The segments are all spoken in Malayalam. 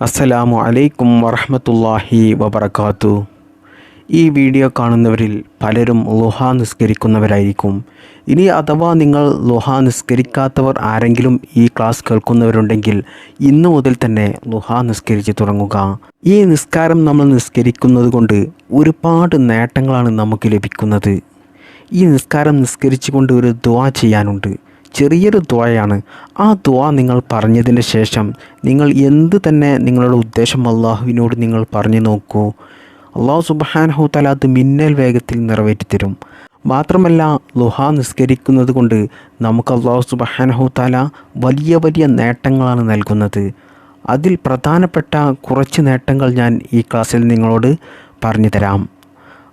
അസ്സലാമു അലൈക്കും വറഹമത്തല്ലാഹി വബർക്കാത്തു ഈ വീഡിയോ കാണുന്നവരിൽ പലരും ലുഹ നിസ്കരിക്കുന്നവരായിരിക്കും. ഇനി അഥവാ നിങ്ങൾ ലുഹ നിസ്കരിക്കാത്തവർ ആരെങ്കിലും ഈ ക്ലാസ് കേൾക്കുന്നവരുണ്ടെങ്കിൽ ഇന്നു മുതൽ തന്നെ ലുഹ നിസ്കരിച്ച് തുടങ്ങുക. ഈ നിസ്കാരം നമ്മൾ നിസ്കരിക്കുന്നത് കൊണ്ട് ഒരുപാട് നേട്ടങ്ങളാണ് നമുക്ക് ലഭിക്കുന്നത്. ഈ നിസ്കാരം നിസ്കരിച്ചുകൊണ്ട് ഒരു ദുവാ ചെയ്യാനുണ്ട്. ചെറിയൊരു ദ്വയാണ് ആ ദ്വ നിങ്ങൾ പറഞ്ഞതിന് ശേഷം നിങ്ങൾ എന്ത് തന്നെ നിങ്ങളുടെ ഉദ്ദേശം അള്ളാഹുവിനോട് നിങ്ങൾ പറഞ്ഞു നോക്കൂ. അള്ളാഹു സുബാനഹു തല അത് മിന്നൽ വേഗത്തിൽ നിറവേറ്റിത്തരും മാത്രമല്ല ലുഹ നിസ്കരിക്കുന്നത് കൊണ്ട് നമുക്ക് അള്ളാഹു സുബാനഹു തല വലിയ വലിയ നേട്ടങ്ങളാണ് നൽകുന്നത്. അതിൽ പ്രധാനപ്പെട്ട കുറച്ച് നേട്ടങ്ങൾ ഞാൻ ഈ ക്ലാസ്സിൽ നിങ്ങളോട് പറഞ്ഞു തരാം.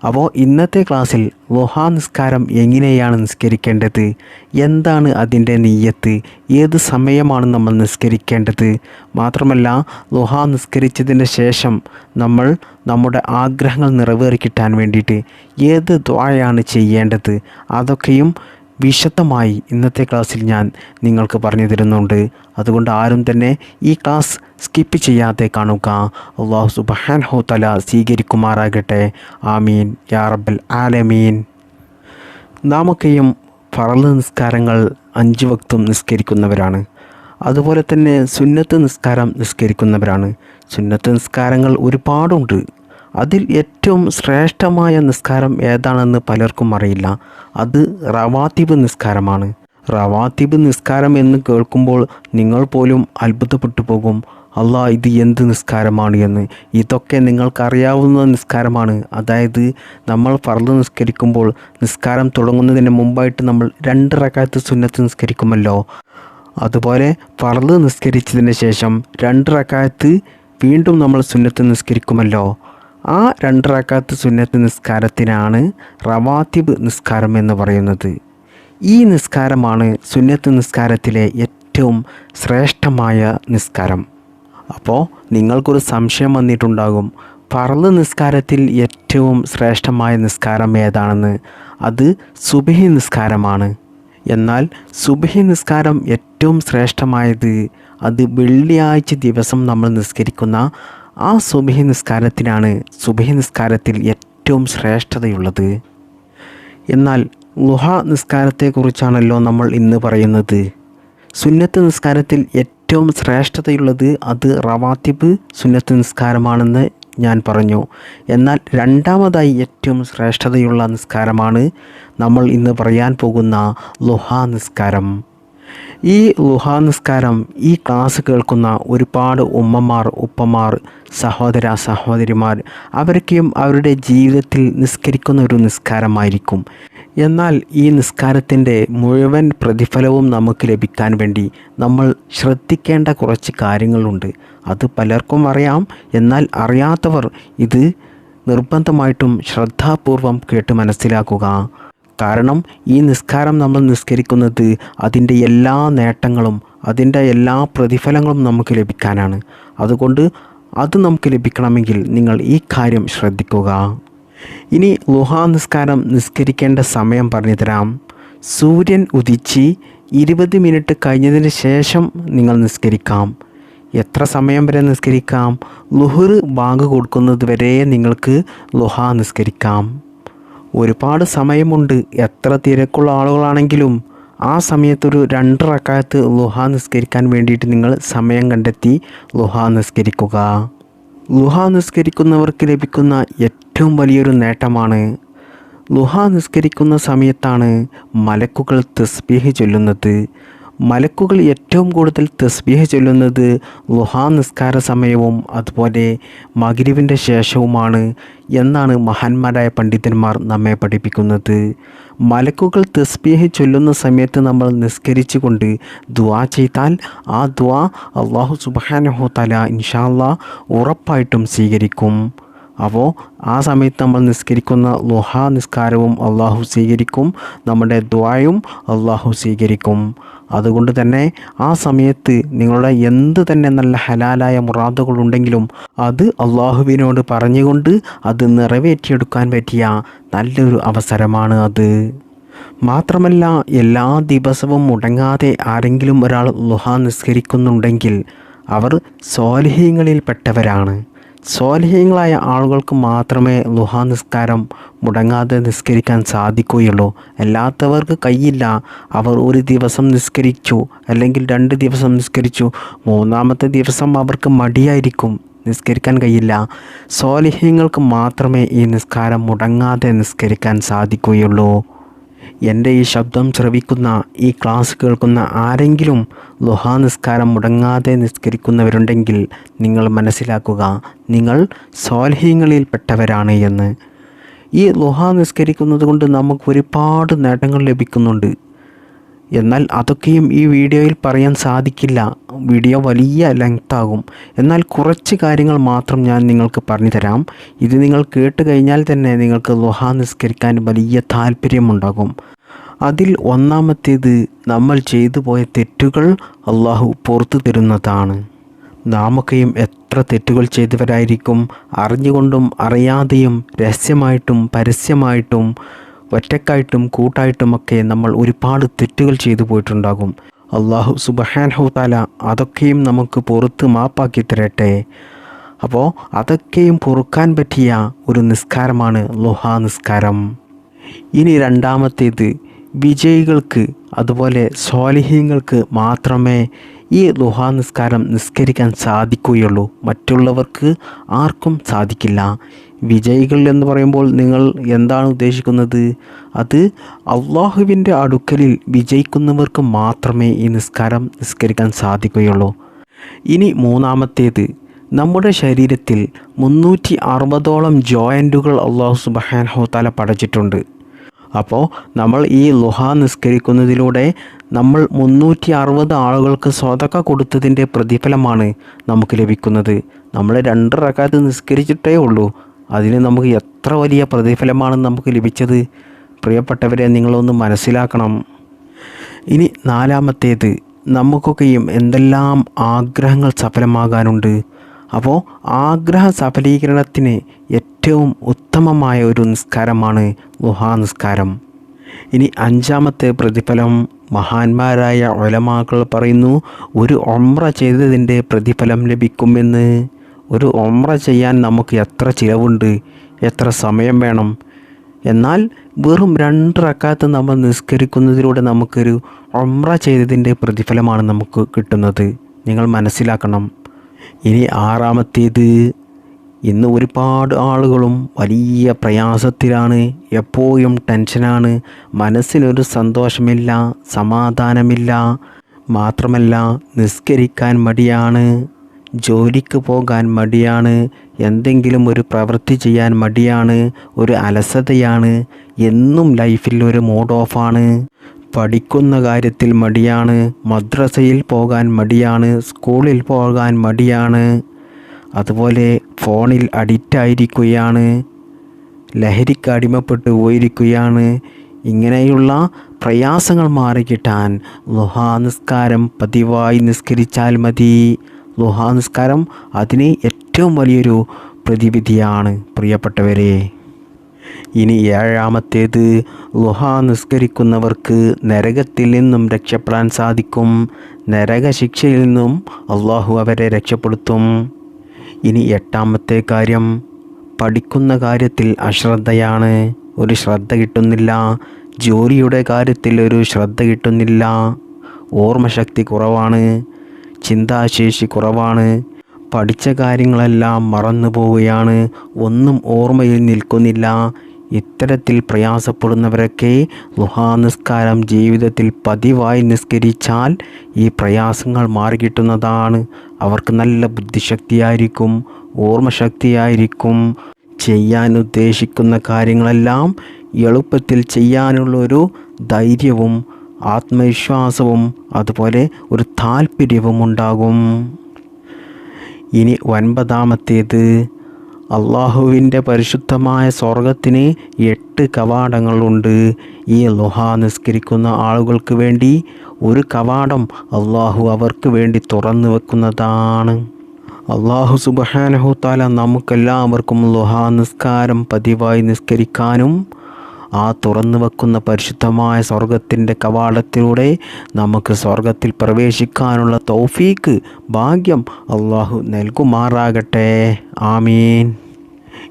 അപ്പോൾ ഇന്നത്തെ ക്ലാസ്സിൽ ലുഹാ നിസ്കാരം എങ്ങനെയാണ് നിസ്കരിക്കേണ്ടത്? എന്താണ് അതിന്റെ നീയത്ത് ഏത് സമയമാണ് നമ്മൾ നിസ്കരിക്കേണ്ടത്? മാത്രമല്ല ലുഹാ നിസ്കരിച്ചതിന് ശേഷം നമ്മൾ നമ്മുടെ ആഗ്രഹങ്ങൾ നിറവേറി കിട്ടാൻ വേണ്ടിയിട്ട് ഏത് ദ്വായാണ് ചെയ്യേണ്ടത്? അതൊക്കെയും വിശദമായി ഇന്നത്തെ ക്ലാസ്സിൽ ഞാൻ നിങ്ങൾക്ക് പറഞ്ഞു തരുന്നുണ്ട്. അതുകൊണ്ട് ആരും തന്നെ ഈ ക്ലാസ് സ്കിപ്പ് ചെയ്യാതെ കാണുക. അള്ളാഹു സുബഹാൻ ഹോത്തല തല സ്വീകരിക്കുമാറാകട്ടെ. ആമീൻ. യാ റബ്ബൽ ആലമീൻ. നാമൊക്കെയും ഫറൽ നിസ്കാരങ്ങൾ അഞ്ച് വക്തും നിസ്കരിക്കുന്നവരാണ്. അതുപോലെ തന്നെ സുന്നത്ത് നിസ്കാരം നിസ്കരിക്കുന്നവരാണ്. സുന്നത്ത് നിസ്കാരങ്ങൾ ഒരുപാടുണ്ട്. അതിൽ ഏറ്റവും ശ്രേഷ്ഠമായ നിസ്കാരം ഏതാണെന്ന് പലർക്കും അറിയില്ല. അത് റവാത്തിബ് നിസ്കാരമാണ്. റവാത്തിബ് നിസ്കാരം എന്ന് കേൾക്കുമ്പോൾ നിങ്ങൾ പോലും അത്ഭുതപ്പെട്ടു പോകും. അല്ലാ ഇത് എന്ത് നിസ്കാരമാണ് എന്ന്. ഇതൊക്കെ നിങ്ങൾക്കറിയാവുന്ന നിസ്കാരമാണ്. അതായത് നമ്മൾ ഫർദ് നിസ്കരിക്കുമ്പോൾ നിസ്കാരം തുടങ്ങുന്നതിന് മുമ്പായിട്ട് നമ്മൾ രണ്ട് റക്കാത്ത് സുന്നത്ത് നിസ്കരിക്കുമല്ലോ. അതുപോലെ ഫർദ് നിസ്കരിച്ചതിന് ശേഷം രണ്ട് റക്കാത്ത് വീണ്ടും നമ്മൾ സുന്നത്ത് നിസ്കരിക്കുമല്ലോ. ആ രണ്ട് റക്കാത്ത് സുന്നത്ത് നിസ്കാരത്തിനാണ് റവാത്തിബ് നിസ്കാരം എന്ന് പറയുന്നത്. ഈ നിസ്കാരമാണ് സുന്നത്ത് നിസ്കാരത്തിലെ ഏറ്റവും ശ്രേഷ്ഠമായ നിസ്കാരം. അപ്പോൾ നിങ്ങൾക്കൊരു സംശയം വന്നിട്ടുണ്ടാകും. ഫർൾ നിസ്കാരത്തിൽ ഏറ്റവും ശ്രേഷ്ഠമായ നിസ്കാരം ഏതാണെന്ന്? അത് സുബഹി നിസ്കാരമാണ്. എന്നാൽ സുബഹി നിസ്കാരം ഏറ്റവും ശ്രേഷ്ഠമായത് അത് വെള്ളിയാഴ്ച ദിവസം നമ്മൾ നിസ്കരിക്കുന്ന ആ സുബഹി നിസ്കാരത്തിനാണ്. സുബഹി നിസ്കാരത്തിൽ ഏറ്റവും ശ്രേഷ്ഠതയുള്ളത്. എന്നാൽ ലുഹ നിസ്കാരത്തെക്കുറിച്ചാണല്ലോ നമ്മൾ ഇന്ന് പറയുന്നത്. സുന്നത്ത് നിസ്കാരത്തിൽ ഏറ്റവും ശ്രേഷ്ഠതയുള്ളത് അത് റവാത്തിബ് സുന്നത്ത് നിസ്കാരമാണെന്ന് ഞാൻ പറഞ്ഞു. എന്നാൽ രണ്ടാമതായി ഏറ്റവും ശ്രേഷ്ഠതയുള്ള നിസ്കാരമാണ് നമ്മൾ ഇന്ന് പറയാൻ പോകുന്ന ലുഹ നിസ്കാരം. ഈ ലുഹാ നിസ്കാരം ഈ ക്ലാസ് കേൾക്കുന്ന ഒരുപാട് ഉമ്മമാർ ഉപ്പമാർ സഹോദര സഹോദരിമാർ അവരൊക്കെയും അവരുടെ ജീവിതത്തിൽ നിസ്കരിക്കുന്ന ഒരു നിസ്കാരമായിരിക്കും. എന്നാൽ ഈ നിസ്കാരത്തിന്റെ മുഴുവൻ പ്രതിഫലവും നമുക്ക് ലഭിക്കാൻ വേണ്ടി നമ്മൾ ശ്രദ്ധിക്കേണ്ട കുറച്ച് കാര്യങ്ങളുണ്ട്. അത് പലർക്കും അറിയാം. എന്നാൽ അറിയാത്തവർ ഇത് നിർബന്ധമായിട്ടും ശ്രദ്ധാപൂർവം കേട്ട് മനസ്സിലാക്കുക. കാരണം ഈ നിസ്കാരം നമ്മൾ നിസ്കരിക്കുന്നത് അതിന്റെ എല്ലാ നേട്ടങ്ങളും അതിന്റെ എല്ലാ പ്രതിഫലങ്ങളും നമുക്ക് ലഭിക്കാനാണ്. അതുകൊണ്ട് അത് നമുക്ക് ലഭിക്കണമെങ്കിൽ നിങ്ങൾ ഈ കാര്യം ശ്രദ്ധിക്കുക. ഇനി ലുഹാ നിസ്കാരം നിസ്കരിക്കേണ്ട സമയം പറഞ്ഞു തരാം. സൂര്യൻ ഉദിച്ച് ഇരുപത് മിനിറ്റ് കഴിഞ്ഞതിന് ശേഷം നിങ്ങൾ നിസ്കരിക്കാം. എത്ര സമയം വരെ നിസ്കരിക്കാം? ലുഹർ ബാങ്ക് കൊടുക്കുന്നത് വരെ നിങ്ങൾക്ക് ലുഹ നിസ്കരിക്കാം. ഒരുപാട് സമയമുണ്ട്. എത്ര തിരക്കുള്ള ആളുകളാണെങ്കിലും ആ സമയത്തൊരു രണ്ട് റക്കായത്ത് ലുഹ നിസ്കരിക്കാൻ വേണ്ടിയിട്ട് നിങ്ങൾ സമയം കണ്ടെത്തി ലുഹ നിസ്കരിക്കുക. ലുഹ നിസ്കരിക്കുന്നവർക്ക് ലഭിക്കുന്ന ഏറ്റവും വലിയൊരു നേട്ടമാണ്. ലുഹ നിസ്കരിക്കുന്ന സമയത്താണ് മലക്കുകൾ തസ്ബീഹ് ചൊല്ലുന്നത്. മലക്കുകൾ ഏറ്റവും കൂടുതൽ തസ്ബീഹ ചൊല്ലുന്നത് ലുഹാ നിസ്കാര സമയവും അതുപോലെ മകിരിവിന്റെ ശേഷവുമാണ് എന്നാണ് മഹാന്മാരായ പണ്ഡിതന്മാർ നമ്മെ പഠിപ്പിക്കുന്നത്. മലക്കുകൾ തസ്ബീഹ് ചൊല്ലുന്ന സമയത്ത് നമ്മൾ നിസ്കരിച്ചു കൊണ്ട് ദുവാ ചെയ്താൽ ആ ദുവാ അള്ളാഹു സുബാനഹു തല ഇൻഷാല്ല ഉറപ്പായിട്ടും സ്വീകരിക്കും. അപ്പോൾ ആ സമയത്ത് നമ്മൾ നിസ്കരിക്കുന്ന ലുഹ നിസ്കാരവും അള്ളാഹു സ്വീകരിക്കും നമ്മുടെ ദ്വായും അള്ളാഹു സ്വീകരിക്കും. അതുകൊണ്ട് തന്നെ ആ സമയത്ത് നിങ്ങളുടെ എന്ത് തന്നെ നല്ല ഹലാലായ മുറാദുകളുണ്ടെങ്കിലും അത് അള്ളാഹുവിനോട് പറഞ്ഞുകൊണ്ട് അത് നിറവേറ്റിയെടുക്കാൻ പറ്റിയ നല്ലൊരു അവസരമാണ് അത്. മാത്രമല്ല എല്ലാ ദിവസവും മുടങ്ങാതെ ആരെങ്കിലും ഒരാൾ ലുഹ നിസ്കരിക്കുന്നുണ്ടെങ്കിൽ അവർ സ്വാലിഹ്യങ്ങളിൽപ്പെട്ടവരാണ് സ്വാലിഹ്യങ്ങളായ ആളുകൾക്ക് മാത്രമേ ലുഹാ നിസ്കാരം മുടങ്ങാതെ നിസ്കരിക്കാൻ സാധിക്കുകയുള്ളൂ. അല്ലാത്തവർക്ക് കയ്യില്ല. അവർ ഒരു ദിവസം നിസ്കരിച്ചു അല്ലെങ്കിൽ രണ്ട് ദിവസം നിസ്കരിച്ചു മൂന്നാമത്തെ ദിവസം അവർക്ക് മടിയായിരിക്കും നിസ്കരിക്കാൻ കഴിയില്ല. സ്വാലിഹ്യങ്ങൾക്ക് മാത്രമേ ഈ നിസ്കാരം മുടങ്ങാതെ നിസ്കരിക്കാൻ സാധിക്കുകയുള്ളൂ. എന്റെ ഈ ശബ്ദം ശ്രവിക്കുന്ന ഈ ക്ലാസ് കേൾക്കുന്ന ആരെങ്കിലും ലുഹാ നിസ്കാരം മുടങ്ങാതെ നിസ്കരിക്കുന്നവരുണ്ടെങ്കിൽ നിങ്ങൾ മനസ്സിലാക്കുക നിങ്ങൾ സ്വാൽഹ്യങ്ങളിൽപ്പെട്ടവരാണ് എന്ന്. ഈ ലുഹാ നിസ്കരിക്കുന്നത് കൊണ്ട് നമുക്ക് ഒരുപാട് നേട്ടങ്ങൾ ലഭിക്കുന്നുണ്ട്. എന്നാൽ അതൊക്കെയും ഈ വീഡിയോയിൽ പറയാൻ സാധിക്കില്ല. വീഡിയോ വലിയ ലെങ്ത് ആകും. എന്നാൽ കുറച്ച് കാര്യങ്ങൾ മാത്രം ഞാൻ നിങ്ങൾക്ക് പറഞ്ഞു തരാം ഇത് നിങ്ങൾ കേട്ട് കഴിഞ്ഞാൽ തന്നെ നിങ്ങൾക്ക് ലുഹാ നിസ്കരിക്കാൻ വലിയ താല്പര്യമുണ്ടാകും അതിൽ ഒന്നാമത്തേത് നമ്മൾ ചെയ്തു പോയ തെറ്റുകൾ അള്ളാഹു പുറത്തു തരുന്നതാണ്. നാമൊക്കെയും എത്ര തെറ്റുകൾ ചെയ്തവരായിരിക്കും അറിഞ്ഞുകൊണ്ടും അറിയാതെയും രഹസ്യമായിട്ടും പരസ്യമായിട്ടും ഒറ്റക്കായിട്ടും കൂട്ടായിട്ടുമൊക്കെ നമ്മൾ ഒരുപാട് തെറ്റുകൾ ചെയ്തു പോയിട്ടുണ്ടാകും. അള്ളാഹു സുബഹാൻഹു താല അതൊക്കെയും നമുക്ക് പുറത്ത് മാപ്പാക്കി തരട്ടെ. അപ്പോൾ അതൊക്കെയും പൊറുക്കാൻ പറ്റിയ ഒരു നിസ്കാരമാണ് ലുഹ നിസ്കാരം. ഇനി രണ്ടാമത്തേത് വിജയികൾക്ക് അതുപോലെ സ്വാലിഹ്യങ്ങൾക്ക് മാത്രമേ ഈ ലുഹാ നിസ്കാരം നിസ്കരിക്കാൻ സാധിക്കുകയുള്ളൂ. മറ്റുള്ളവർക്ക് ആർക്കും സാധിക്കില്ല. വിജയികൾ എന്ന് പറയുമ്പോൾ നിങ്ങൾ എന്താണ് ഉദ്ദേശിക്കുന്നത്? അത് അള്ളാഹുവിന്റെ അടുക്കലിൽ വിജയിക്കുന്നവർക്ക് മാത്രമേ ഈ നിസ്കാരം നിസ്കരിക്കാൻ സാധിക്കുകയുള്ളൂ. ഇനി മൂന്നാമത്തേത് നമ്മുടെ ശരീരത്തിൽ മുന്നൂറ്റി അറുപതോളം ജോയിന്റുകൾ അള്ളാഹു സുബഹാൻ ഹോത്താല പടച്ചിട്ടുണ്ട്. അപ്പോൾ നമ്മൾ ഈ ലുഹ നിസ്കരിക്കുന്നതിലൂടെ നമ്മൾ മുന്നൂറ്റി അറുപത് ആളുകൾക്ക് സ്വതക്ക കൊടുത്തതിന്റെ പ്രതിഫലമാണ് നമുക്ക് ലഭിക്കുന്നത്. നമ്മൾ രണ്ട് റക്കാത്ത് നിസ്കരിച്ചിട്ടേ ഉള്ളൂ. അതിന് നമുക്ക് എത്ര വലിയ പ്രതിഫലമാണ് നമുക്ക് ലഭിച്ചത്? പ്രിയപ്പെട്ടവരെ നിങ്ങളൊന്ന് മനസ്സിലാക്കണം. ഇനി നാലാമത്തേത് നമുക്കൊക്കെയും എന്തെല്ലാം ആഗ്രഹങ്ങൾ സഫലമാകാനുണ്ട്? അപ്പോൾ ആഗ്രഹ സഫലീകരണത്തിന് ഏറ്റവും ഉത്തമമായ ഒരു നിസ്കാരമാണ് ഗുഹാ നിസ്കാരം ഇനി അഞ്ചാമത്തെ പ്രതിഫലം മഹാന്മാരായ ഒലമാക്കൾ പറയുന്നു ഒരു ഒമ്ര ചെയ്തതിന്റെ പ്രതിഫലം ലഭിക്കുമെന്ന്. ഒരു ഒമ്ര ചെയ്യാൻ നമുക്ക് എത്ര ചിലവുണ്ട് എത്ര സമയം വേണം. എന്നാൽ വെറും രണ്ട് റക്കാത്ത് നമ്മൾ നിസ്കരിക്കുന്നതിലൂടെ നമുക്കൊരു ഒമ്ര ചെയ്തതിന്റെ പ്രതിഫലമാണ് നമുക്ക് കിട്ടുന്നത്. നിങ്ങൾ മനസ്സിലാക്കണം. ഇനി ആറാമത്തേത് ഇന്ന് ഒരുപാട് ആളുകളും വലിയ പ്രയാസത്തിലാണ് എപ്പോഴും ടെൻഷനാണ് മനസ്സിനൊരു സന്തോഷമില്ല സമാധാനമില്ല മാത്രമല്ല നിസ്കരിക്കാൻ മടിയാണ്. ജോലിക്ക് പോകാൻ മടിയാണ്. എന്തെങ്കിലും ഒരു പ്രവൃത്തി ചെയ്യാൻ മടിയാണ്. ഒരു അലസതയാണ്. എന്നും ലൈഫിൽ ഒരു മൂഡ് ഓഫാണ് പഠിക്കുന്ന കാര്യത്തിൽ മടിയാണ്. മദ്രസയിൽ പോകാൻ മടിയാണ്. സ്കൂളിൽ പോകാൻ മടിയാണ്. അതുപോലെ ഫോണിൽ അഡിക്റ്റായിരിക്കുകയാണ് ലഹരിക്ക് അടിമപ്പെട്ട് പോയിരിക്കുകയാണ്. ഇങ്ങനെയുള്ള പ്രയാസങ്ങൾ മാറിക്കിട്ടാൻ ലുഹാ നിസ്കാരം പതിവായി നിസ്കരിച്ചാൽ മതി. ലുഹാ നിസ്കാരം അതിന് ഏറ്റവും വലിയൊരു പ്രതിവിധിയാണ്. പ്രിയപ്പെട്ടവരെ ഇനി ഏഴാമത്തേത്. ലുഹ നിസ്കരിക്കുന്നവർക്ക് നരകത്തിൽ നിന്നും രക്ഷപ്പെടാൻ സാധിക്കും. നരക ശിക്ഷയിൽ നിന്നും അള്ളാഹു അവരെ രക്ഷപ്പെടുത്തും. ഇനി എട്ടാമത്തെ കാര്യം. പഠിക്കുന്ന കാര്യത്തിൽ അശ്രദ്ധയാണ്. ഒരു ശ്രദ്ധ കിട്ടുന്നില്ല. ജോലിയുടെ കാര്യത്തിൽ ഒരു ശ്രദ്ധ കിട്ടുന്നില്ല. ഓർമ്മശക്തി കുറവാണ്. ചിന്താശേഷി കുറവാണ്. പഠിച്ച കാര്യങ്ങളെല്ലാം മറന്നു പോവുകയാണ്. ഒന്നും ഓർമ്മയിൽ നിൽക്കുന്നില്ല. ഇത്തരത്തിൽ പ്രയാസപ്പെടുന്നവരൊക്കെ ലുഹാനിസ്കാരം ജീവിതത്തിൽ പതിവായി നിസ്കരിച്ചാൽ ഈ പ്രയാസങ്ങൾ മാറിക്കിട്ടുന്നതാണ്. അവർക്ക് നല്ല ബുദ്ധിശക്തിയായിരിക്കും ഓർമ്മശക്തിയായിരിക്കും. ചെയ്യാൻ ഉദ്ദേശിക്കുന്ന കാര്യങ്ങളെല്ലാം എളുപ്പത്തിൽ ചെയ്യാനുള്ളൊരു ധൈര്യവും ആത്മവിശ്വാസവും അതുപോലെ ഒരു താല്പര്യവും ഉണ്ടാകും. ഇനി ഒൻപതാമത്തേത് അള്ളാഹുവിന്റെ പരിശുദ്ധമായ സ്വർഗത്തിന് എട്ട് കവാടങ്ങളുണ്ട്. ഈ ലുഹ നിസ്കരിക്കുന്ന ആളുകൾക്ക് വേണ്ടി ഒരു കവാടം അള്ളാഹു അവർക്ക് വേണ്ടി തുറന്നു വെക്കുന്നതാണ്. അള്ളാഹു സുബഹാനഹു താല നമുക്കെല്ലാവർക്കും ലുഹ നിസ്കാരം പതിവായി നിസ്കരിക്കാനും ആ തുറന്നു വെക്കുന്ന പരിശുദ്ധമായ സ്വർഗത്തിന്റെ കവാടത്തിലൂടെ നമുക്ക് സ്വർഗത്തിൽ പ്രവേശിക്കാനുള്ള തൗഫീക്ക് ഭാഗ്യം അള്ളാഹു നൽകുമാറാകട്ടെ. ആമീൻ.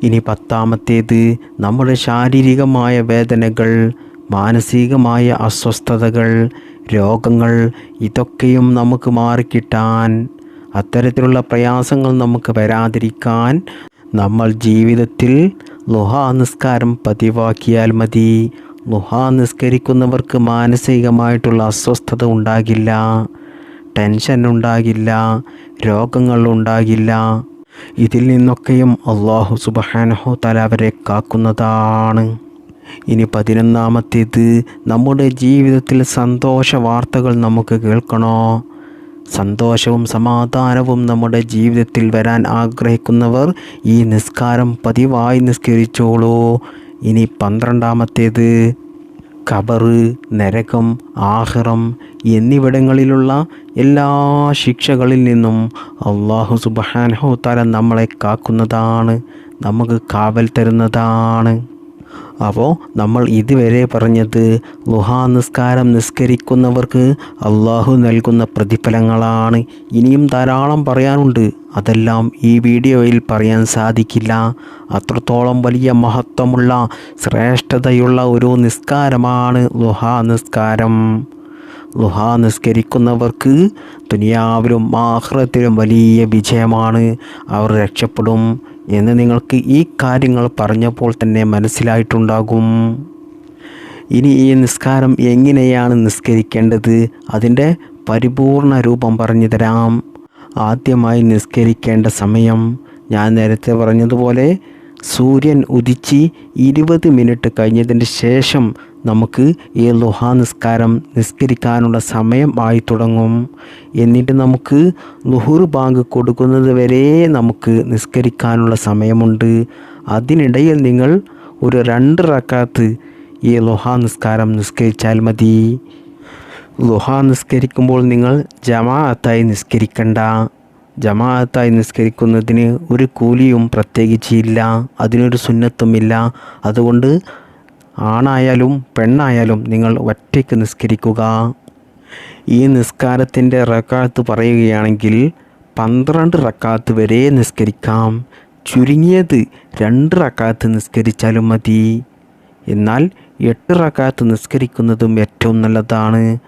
ഇനി പത്താമത്തേത് നമ്മുടെ ശാരീരികമായ വേദനകൾ മാനസികമായ അസ്വസ്ഥതകൾ രോഗങ്ങൾ ഇതൊക്കെയും നമുക്ക് മാറിക്കിട്ടാൻ അത്തരത്തിലുള്ള പ്രയാസങ്ങൾ നമുക്ക് വരാതിരിക്കാൻ നമ്മൾ ജീവിതത്തിൽ ലുഹാ നിസ്കാരം പതിവാക്കിയാൽ മതി. ലുഹാ നിസ്കരിക്കുന്നവർക്ക് മാനസികമായിട്ടുള്ള അസ്വസ്ഥത ഉണ്ടാകില്ല ടെൻഷൻ ഉണ്ടാകില്ല രോഗങ്ങൾ ഉണ്ടാകില്ല. ഇതിൽ നിന്നൊക്കെയും അള്ളാഹു സുബഹാനഹു തല അവരെ കാക്കുന്നതാണ്. ഇനി പതിനൊന്നാമത്തേത് നമ്മുടെ ജീവിതത്തിൽ സന്തോഷ വാർത്തകൾ നമുക്ക് കേൾക്കണോ? സന്തോഷവും സമാധാനവും നമ്മുടെ ജീവിതത്തിൽ വരാൻ ആഗ്രഹിക്കുന്നവർ ഈ നിസ്കാരം പതിവായി നിസ്കരിച്ചോളൂ. ഇനി പന്ത്രണ്ടാമത്തേത് കബറ് നരകം ആഹ്റം എന്നിവിടങ്ങളിലുള്ള എല്ലാ ശിക്ഷകളിൽ നിന്നും അള്ളാഹു സുബാനഹു തല നമ്മളെ കാക്കുന്നതാണ് നമുക്ക് കാവൽ തരുന്നതാണ്. അപ്പോൾ നമ്മൾ ഇതുവരെ പറഞ്ഞത് ലുഹാ നിസ്കാരം നിസ്കരിക്കുന്നവർക്ക് അള്ളാഹു നൽകുന്ന പ്രതിഫലങ്ങളാണ്. ഇനിയും ധാരാളം പറയാനുണ്ട്. അതെല്ലാം ഈ വീഡിയോയിൽ പറയാൻ സാധിക്കില്ല. അത്രത്തോളം വലിയ മഹത്വമുള്ള ശ്രേഷ്ഠതയുള്ള ഒരു നിസ്കാരമാണ് ലുഹാ നിസ്കാരം. ലുഹാ നിസ്കരിക്കുന്നവർക്ക് ദുനിയാവിലും ആഹ്റത്തിലും വലിയ വിജയമാണ്. അവർ രക്ഷപ്പെടും. എന്ന് നിങ്ങൾക്ക് ഈ കാര്യങ്ങൾ പറഞ്ഞപ്പോൾ തന്നെ മനസ്സിലായിട്ടുണ്ടാകും. ഇനി ഈ നിസ്കാരം എങ്ങനെയാണ് നിസ്കരിക്കേണ്ടത്? അതിന്റെ പരിപൂർണ രൂപം പറഞ്ഞു തരാം. ആദ്യമായി നിസ്കരിക്കേണ്ട സമയം. ഞാൻ നേരത്തെ പറഞ്ഞതുപോലെ സൂര്യൻ ഉദിച്ച് ഇരുപത് മിനിറ്റ് കഴിഞ്ഞതിന് ശേഷം നമുക്ക് ഈ ലുഹാ നിസ്കാരം നിസ്കരിക്കാനുള്ള സമയം ആയി തുടങ്ങും. എന്നിട്ട് നമുക്ക് ലുഹുർ ബാങ്ക് കൊടുക്കുന്നത് വരെ നമുക്ക് നിസ്കരിക്കാനുള്ള സമയമുണ്ട്. അതിനിടയിൽ നിങ്ങൾ ഒരു രണ്ട് റക്കാത്ത് ഈ ലുഹാ നിസ്കാരം നിസ്കരിച്ചാൽ മതി. ലുഹാ നിസ്കരിക്കുമ്പോൾ നിങ്ങൾ ജമാഅത്തായി നിസ്കരിക്കണ്ട. ജമാഅത്തായി നിസ്കരിക്കുന്നതിന് ഒരു കൂലിയും പ്രത്യേകിച്ചില്ല അതിനൊരു സുന്നത്തുമില്ല അതുകൊണ്ട് ആണായാലും പെണ്ണായാലും നിങ്ങൾ ഒറ്റയ്ക്ക് നിസ്കരിക്കുക. ഈ നിസ്കാരത്തിന്റെ റക്കാത്ത് പറയുകയാണെങ്കിൽ പന്ത്രണ്ട് റക്കാത്ത് വരെ നിസ്കരിക്കാം. ചുരുങ്ങിയത് രണ്ട് റക്കാത്ത് നിസ്കരിച്ചാലും മതി. എന്നാൽ എട്ട് റക്കാത്ത് നിസ്കരിക്കുന്നതും ഏറ്റവും നല്ലതാണ്.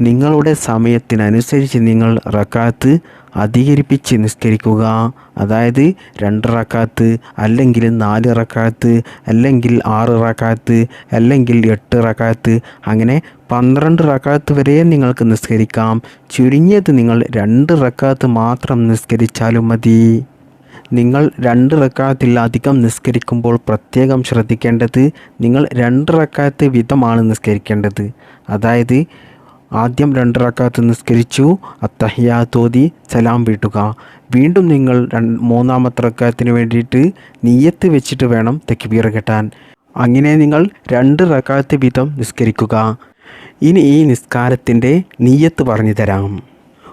നിങ്ങളുടെ സമയത്തിനനുസരിച്ച് നിങ്ങൾ റക്കാത്ത് അധികരിപ്പിച്ച് നിസ്കരിക്കുക. അതായത് രണ്ട് റക്കാത്ത് അല്ലെങ്കിൽ നാല് റക്കാത്ത് അല്ലെങ്കിൽ ആറ് റക്കാത്ത് അല്ലെങ്കിൽ എട്ട് റക്കാത്ത് അങ്ങനെ പന്ത്രണ്ട് റക്കാത്ത് വരെ നിങ്ങൾക്ക് നിസ്കരിക്കാം. ചുരുങ്ങിയത് നിങ്ങൾ രണ്ട് റക്കാത്ത് മാത്രം നിസ്കരിച്ചാലും മതി. നിങ്ങൾ രണ്ട് റക്കാത്തിലധികം നിസ്കരിക്കുമ്പോൾ പ്രത്യേകം ശ്രദ്ധിക്കേണ്ടത് നിങ്ങൾ രണ്ട് റക്കാത്ത് വിധമാണ് നിസ്കരിക്കേണ്ടത്. അതായത് ആദ്യം രണ്ട് റക്കാത്ത് നിസ്കരിച്ചു തോതി സലാം വീട്ടുക. വീണ്ടും നിങ്ങൾ മൂന്നാമത്തെ റക്കാത്തിന് വേണ്ടിയിട്ട് നീയത്ത് വെച്ചിട്ട് വേണം തെക്കുബീർ കെട്ടാൻ. അങ്ങനെ നിങ്ങൾ രണ്ട് റക്കാത്ത് വീതം നിസ്കരിക്കുക. ഇനി ഈ നിസ്കാരത്തിന്റെ നീയത്ത് പറഞ്ഞു തരാം.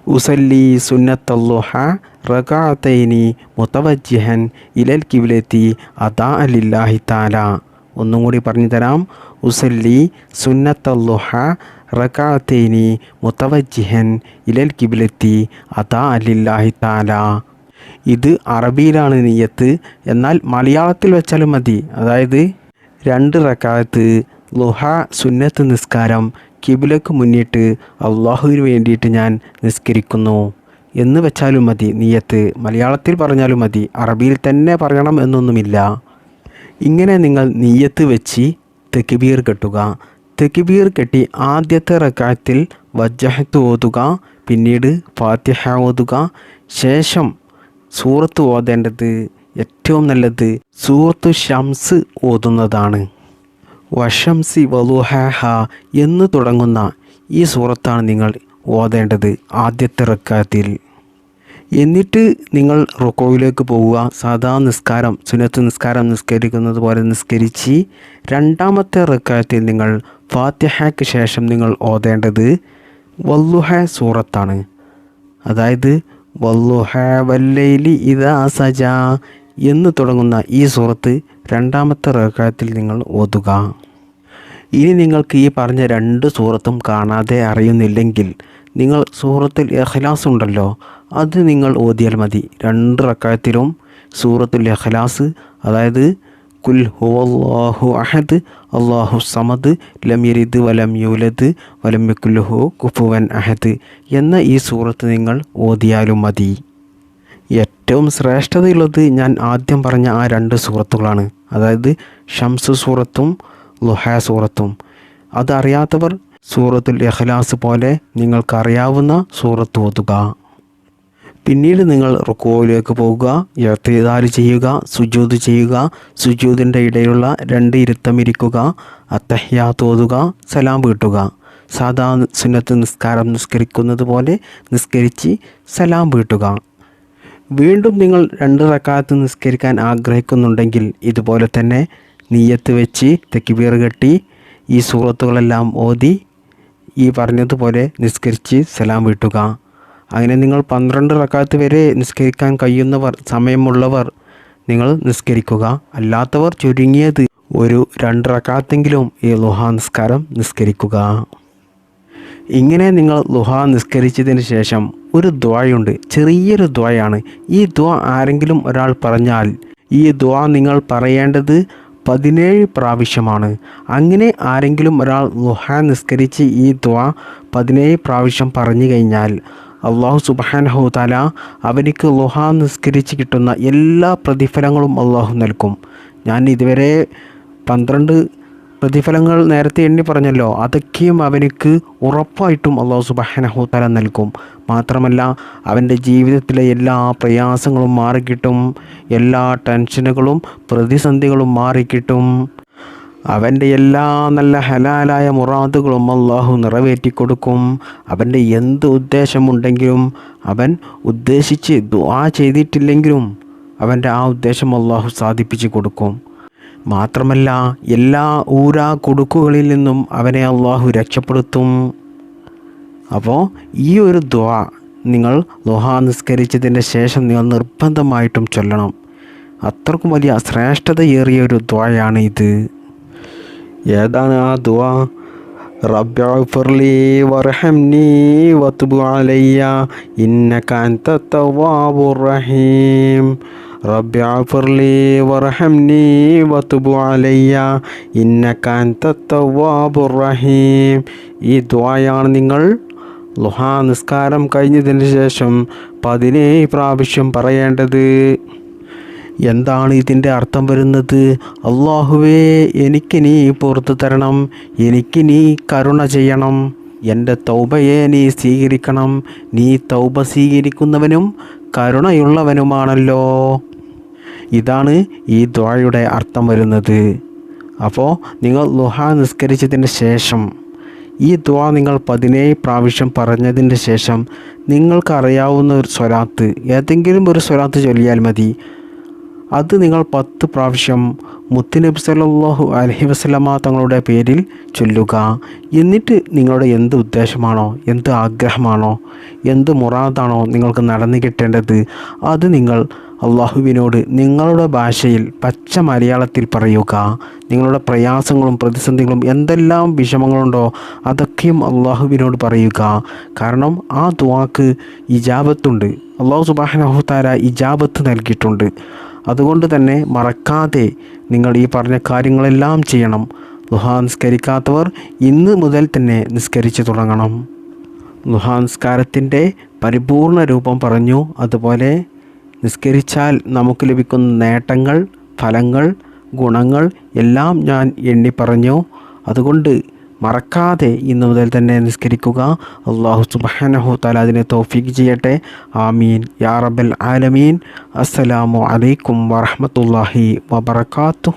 ഉസല്ലി സുന്നത്തല്ലുഹ റകാത്തൈനി മുത്തവജ്ജിഹൻ ഇലൽ കിവിലെത്തി അതാ അലില്ലാഹി താല ഒന്നും കൂടി പറഞ്ഞു തരാം. ഉസല്ലി സുന്നത്തല്ലുഹ റകാത്തൈനി മുത്തവജിഹൻ ഇലൽ കിബിലെത്തി അതാ അലില്ലാഹി താല ഇത് അറബിയിലാണ് നീയത്ത്. എന്നാൽ മലയാളത്തിൽ വെച്ചാലും മതി. അതായത് രണ്ട് റക്കാത്ത് ലുഹ സുന്നത്ത് നിസ്കാരം കിബിലക്ക് മുന്നിട്ട് അള്ളാഹുവിന് വേണ്ടിയിട്ട് ഞാൻ നിസ്കരിക്കുന്നു എന്ന് വെച്ചാലും മതി. നീയത്ത് മലയാളത്തിൽ പറഞ്ഞാലും മതി. അറബിയിൽ തന്നെ പറയണം എന്നൊന്നുമില്ല. ഇങ്ങനെ നിങ്ങൾ നീയത്ത് വെച്ച് തെക്കിബീർ കെട്ടുക. തെക്കിബീർ കെട്ടി ആദ്യത്തെ റക്കാത്തിൽ വജ്ജഹത്ത് ഓതുക പിന്നീട് ഫാത്തിഹ ഓതുക. ശേഷം സൂറത്ത് ഓതേണ്ടത് ഏറ്റവും നല്ലത് സൂറത്ത് ഷംസ് ഓതുന്നതാണ്. വഷംസി വലുഹ എന്ന് തുടങ്ങുന്ന ഈ സൂറത്താണ് നിങ്ങൾ ഓതേണ്ടത് ആദ്യത്തെ റക്കാത്തിൽ എന്നിട്ട് നിങ്ങൾ റുക്കോയിലേക്ക് പോവുക. സാധാ നിസ്കാരം സുനത്ത് നിസ്കാരം നിസ്കരിക്കുന്നത് പോലെ നിസ്കരിച്ച് രണ്ടാമത്തെ റക്കാത്തിൽ നിങ്ങൾ ഫാത്തിഹയ്ക്ക് ശേഷം നിങ്ങൾ ഓതേണ്ടത് വല്ലുഹ സൂറത്താണ്. അതായത് വല്ലുഹ വല്ലൈലി ഇതാ സജ എന്ന് തുടങ്ങുന്ന ഈ സൂറത്ത് രണ്ടാമത്തെ റേഖാത്തിൽ നിങ്ങൾ ഓതുക. ഇനി നിങ്ങൾക്ക് ഈ പറഞ്ഞ രണ്ട് സൂറത്തും കാണാതെ അറിയുന്നില്ലെങ്കിൽ നിങ്ങൾ സൂറത്തിൽ എഹ്ലാസ് ഉണ്ടല്ലോ അത് നിങ്ങൾ ഓതിയാൽ മതി. രണ്ട് റക്കായത്തിലും സൂറത്തുൽ എഹ്ലാസ് അതായത് കുൽ ഹുവല്ലാഹു അഹദ് അള്ളാഹു സമദ് ലം യരിദ് വലം യൂലദ് വലം യക്കുലുഹു കുഫുവൻ അഹദ് എന്ന ഈ സൂറത്ത് നിങ്ങൾ ഓതിയാലും മതി. ഏറ്റവും ശ്രേഷ്ഠതയുള്ളത് ഞാൻ ആദ്യം പറഞ്ഞ ആ രണ്ട് സൂറത്തുകളാണ്. അതായത് ഷംസ് സൂറത്തും ലുഹ സൂറത്തും. അതറിയാത്തവർ സൂറത്തുൽ ഇഖ്ലാസ് പോലെ നിങ്ങൾക്കറിയാവുന്ന സൂറത്ത് ഓതുക. പിന്നീട് നിങ്ങൾ റുക്കോയിലേക്ക് പോകുക ഇഴത്തിദാൽ ചെയ്യുക സുജൂത് ചെയ്യുക സുജൂതിന്റെ ഇടയുള്ള രണ്ട് ഇരുത്തം ഇരിക്കുക അത്തഹ്യാ ഓതുക സലാം വീട്ടുക. സാധാ സുന്നത്ത് നിസ്കാരം നിസ്കരിക്കുന്നത് പോലെ നിസ്കരിച്ച് സലാം വീട്ടുക. വീണ്ടും നിങ്ങൾ രണ്ട് റക്കാത്ത് നിസ്കരിക്കാൻ ആഗ്രഹിക്കുന്നുണ്ടെങ്കിൽ ഇതുപോലെ തന്നെ നീയത്ത് വെച്ച് തെക്കിബീർ കെട്ടി ഈ സൂറത്തുകളെല്ലാം ഓതി ഈ പറഞ്ഞതുപോലെ നിസ്കരിച്ച് സലാം വീട്ടുക. അങ്ങനെ നിങ്ങൾ പന്ത്രണ്ട് റക്കാത്ത് വരെ നിസ്കരിക്കാൻ കഴിയുന്നവർ സമയമുള്ളവർ നിങ്ങൾ നിസ്കരിക്കുക. അല്ലാത്തവർ ചുരുങ്ങിയത് ഒരു രണ്ട് റക്കാത്തെങ്കിലും ഈ ലുഹാ നിസ്കാരം നിസ്കരിക്കുക. ഇങ്ങനെ നിങ്ങൾ ലുഹാ നിസ്കരിച്ചതിന് ശേഷം ഒരു ദ്വായുണ്ട് ചെറിയൊരു ദ്വായാണ് ഈ ദ്വ ആരെങ്കിലും ഒരാൾ പറഞ്ഞാൽ ഈ ദ്വ നിങ്ങൾ പറയേണ്ടത് പതിനേഴ് പ്രാവശ്യമാണ്. അങ്ങനെ ആരെങ്കിലും ഒരാൾ ലുഹ നിസ്കരിച്ച് ഈ ദ്വ പതിനേഴ് പ്രാവശ്യം പറഞ്ഞു കഴിഞ്ഞാൽ അള്ളാഹു സുബാനഹു താല അവനിക്ക് ലുഹ നിസ്കരിച്ച് കിട്ടുന്ന എല്ലാ പ്രതിഫലങ്ങളും അള്ളാഹു നൽകും. ഞാൻ ഇതുവരെ പന്ത്രണ്ട് പ്രതിഫലങ്ങൾ നേരത്തെ എണ്ണി പറഞ്ഞല്ലോ അതൊക്കെയും അവനിക്ക് ഉറപ്പായിട്ടും അള്ളാഹു സുബാനഹു താല നൽകും. മാത്രമല്ല അവന്റെ ജീവിതത്തിലെ എല്ലാ പ്രയാസങ്ങളും മാറിക്കിട്ടും എല്ലാ ടെൻഷനുകളും പ്രതിസന്ധികളും മാറിക്കിട്ടും. അവന്റെ എല്ലാ നല്ല ഹലാലായ മുറാദുകളും അള്ളാഹു നിറവേറ്റി കൊടുക്കും അവന്റെ എന്ത് ഉദ്ദേശമുണ്ടെങ്കിലും അവൻ ഉദ്ദേശിച്ച് ദുആ ചെയ്തിട്ടില്ലെങ്കിലും അവന്റെ ആ ഉദ്ദേശം അള്ളാഹു സാധിപ്പിച്ചു കൊടുക്കും. മാത്രമല്ല എല്ലാ ഊരാ കൊടുക്കുകളിൽ നിന്നും അവനെ അള്ളാഹു രക്ഷപ്പെടുത്തും. അപ്പോൾ ഈ ഒരു ദ്വാ നിങ്ങൾ ദുഹ നിസ്കരിച്ചതിന് ശേഷം നിങ്ങൾ നിർബന്ധമായിട്ടും ചൊല്ലണം. അത്രക്കും വലിയ ശ്രേഷ്ഠതയേറിയ ഒരു ദ്വായാണ് ഇത്. ഏതാണ് ആ ദുവാ റബ്ബിഫർലി വർഹംനി വത്തുബു അലയ്യ ഇന്നക അൻത തവ്വാബുർ റഹീം റബ്ബിഫർലി വർഹംനി വത്തുബു അലയ്യ ഇന്നക അൻത തവ്വാബുർ റഹീം ഈ ദ്വായാണ് നിങ്ങൾ ലുഹാ നിസ്കാരം കഴിഞ്ഞതിന് ശേഷം പതിനേഴ് പ്രാവശ്യം പറയേണ്ടത്. എന്താണ് ഇതിന്റെ അർത്ഥം വരുന്നത്? അള്ളാഹുവേ എനിക്ക് നീ പുറത്തു തരണം എനിക്ക് നീ കരുണ ചെയ്യണം. എന്റെ തൗബയെ നീ സ്വീകരിക്കണം. നീ തൗബ സ്വീകരിക്കുന്നവനും കരുണയുള്ളവനുമാണല്ലോ. ഇതാണ് ഈ ദ്വായുടെ അർത്ഥം വരുന്നത്. അപ്പോൾ നിങ്ങൾ ലുഹ നിസ്കരിച്ചതിന് ശേഷം ഈ ദ്വാ നിങ്ങൾ പതിനേഴ് പ്രാവശ്യം പറഞ്ഞതിന് ശേഷം നിങ്ങൾക്കറിയാവുന്ന ഒരു സ്വരാത്ത് ഏതെങ്കിലും ഒരു സ്വരാത്ത് ചൊല്ലിയാൽ മതി. അത് നിങ്ങൾ പത്ത് പ്രാവശ്യം മുത്തുനബി സല്ലാഹു അലഹി വസ്ലമ തങ്ങളുടെ പേരിൽ ചൊല്ലുക. എന്നിട്ട് നിങ്ങളുടെ എന്ത് ഉദ്ദേശമാണോ എന്ത് ആഗ്രഹമാണോ എന്ത് മുറാദാണോ നിങ്ങൾക്ക് നടന്നു കിട്ടേണ്ടത് അത് നിങ്ങൾ അള്ളാഹുവിനോട് നിങ്ങളുടെ ഭാഷയിൽ പച്ച മലയാളത്തിൽ പറയുക. നിങ്ങളുടെ പ്രയാസങ്ങളും പ്രതിസന്ധികളും എന്തെല്ലാം വിഷമങ്ങളുണ്ടോ അതൊക്കെയും അള്ളാഹുവിനോട് പറയുക. കാരണം ആ ദുവാക്ക് ഇജാബത്തുണ്ട്. അള്ളാഹു സുബാഹനഹുത്താര ഇജാബത്ത് നൽകിയിട്ടുണ്ട്. അതുകൊണ്ട് തന്നെ മറക്കാതെ നിങ്ങൾ ഈ പറഞ്ഞ കാര്യങ്ങളെല്ലാം ചെയ്യണം. ദുഹാ നിസ്കരിക്കാത്തവർ ഇന്ന് മുതൽ തന്നെ നിസ്കരിച്ചു തുടങ്ങണം. ദുഹാ നിസ്കാരത്തിന്റെ പരിപൂർണ രൂപം പറഞ്ഞു. അതുപോലെ നിസ്കരിച്ചാൽ നമുക്ക് ലഭിക്കുന്ന നേട്ടങ്ങൾ ഫലങ്ങൾ ഗുണങ്ങൾ എല്ലാം ഞാൻ എണ്ണി പറഞ്ഞു. അതുകൊണ്ട് മറക്കാതെ ഇന്ന് മുതൽ തന്നെ നിസ്കരിക്കുക. അള്ളാഹു സുബാനഹു താല അതിനെ തോഫിക്ക് ചെയ്യട്ടെ. ആമീൻ. യാ റബൽ ആലമീൻ. അസ്സലാമു അലൈക്കും വറഹമത്തല്ലാഹി വബർക്കാത്തു